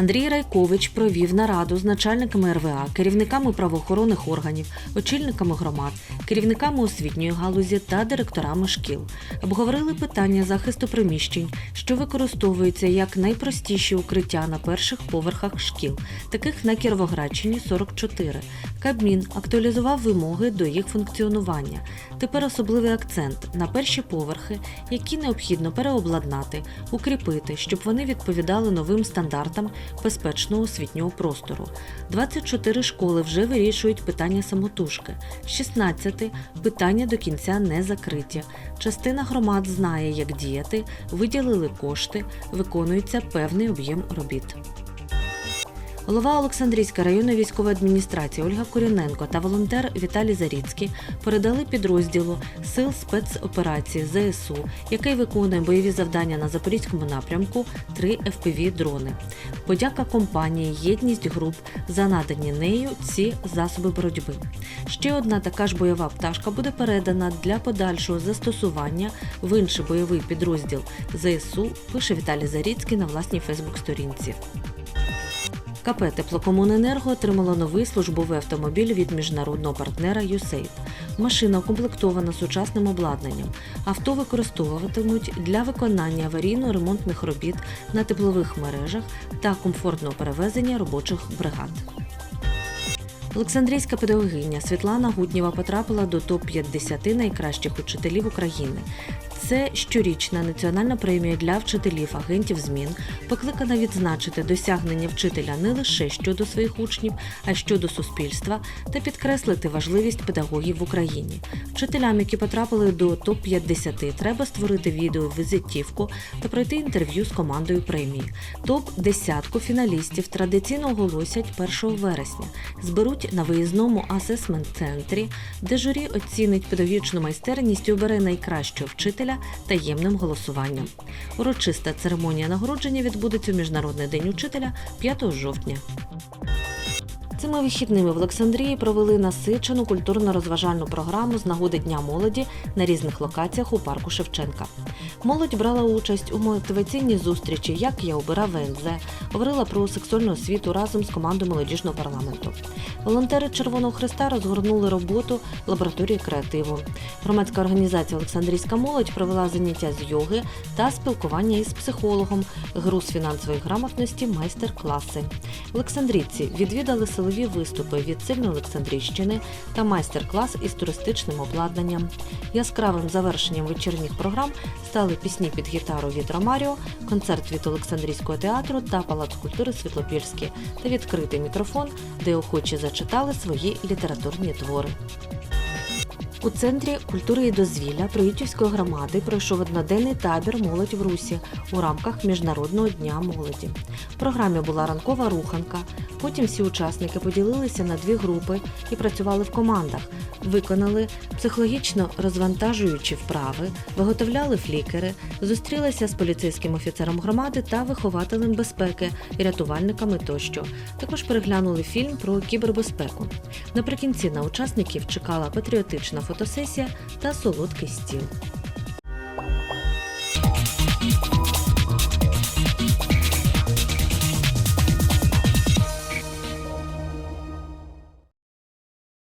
Андрій Райкович провів нараду з начальниками РВА, керівниками правоохоронних органів, очільниками громад, керівниками освітньої галузі та директорами шкіл. Обговорили питання захисту приміщень, що використовуються як найпростіші укриття на перших поверхах шкіл, таких на Кіровоградщині 44. Кабмін актуалізував вимоги до їх функціонування. Тепер особливий акцент на перші поверхи, які необхідно переобладнати, укріпити, щоб вони відповідали новим стандартам безпечного освітнього простору. 24 школи вже вирішують питання самотужки, 16 питання до кінця не закриті. Частина громад знає, як діяти, виділили кошти, виконується певний об'єм робіт. Голова Олександрійської районної військової адміністрації Ольга Коріненко та волонтер Віталій Заріцький передали підрозділу Сил спецоперації ЗСУ, який виконує бойові завдання на запорізькому напрямку, три fpv дрони. Подяка компанії Єдність груп за надані нею ці засоби боротьби. Ще одна така ж бойова пташка буде передана для подальшого застосування в інший бойовий підрозділ ЗСУ, пише Віталій Заріцький на власній Фейсбук-сторінці. КП Теплокомуненерго отримало новий службовий автомобіль від міжнародного партнера USAID. Машина укомплектована сучасним обладнанням. Авто використовуватимуть для виконання аварійно-ремонтних робіт на теплових мережах та комфортного перевезення робочих бригад. Олександрійська педагогиня Світлана Гутнєва потрапила до топ-50 найкращих учителів України. Це щорічна національна премія для вчителів агентів змін, покликана відзначити досягнення вчителя не лише щодо своїх учнів, а й щодо суспільства та підкреслити важливість педагогів в Україні. Вчителям, які потрапили до топ-50, треба створити відео-візитівку та пройти інтерв'ю з командою премії. Топ-10 фіналістів традиційно оголосять 1 вересня. Зберуть на виїзному асесмент-центрі, де журі оцінить педагогічну майстерність і обере найкращого вчителя таємним голосуванням. Урочиста церемонія нагородження відбудеться у Міжнародний день учителя 5 жовтня. Цими вихідними в Олександрії провели насичену культурно-розважальну програму з нагоди Дня молоді на різних локаціях у парку Шевченка. Молодь брала участь у мотиваційній зустрічі Як я обирав ВНЗ, говорила про сексуальну освіту разом з командою молодіжного парламенту. Волонтери Червоного Христа розгорнули роботу лабораторії креативу. Громадська організація Олександрійська молодь провела заняття з йоги та спілкування із психологом, гру з фінансової грамотності, майстер-класи. Олександрійці відвідали силові виступи від сильної Олександрійщини та майстер-клас із туристичним обладнанням. Яскравим завершенням вечірніх програм стали пісні під гітару від Ромаріо, концерт від Олександрійського театру та Палац культури Світлопільський та відкритий мікрофон, де охочі зачитали свої літературні твори. У центрі культури і дозвілля Проїтівської громади пройшов одноденний табір Молодь в Русі у рамках Міжнародного дня молоді. В програмі була ранкова руханка. Потім всі учасники поділилися на дві групи і працювали в командах, виконали психологічно розвантажуючі вправи, виготовляли флікери, зустрілися з поліцейським офіцером громади та вихователем безпеки, рятувальниками тощо. Також переглянули фільм про кібербезпеку. Наприкінці на учасників чекала патріотична фотосесія та солодкий стіл.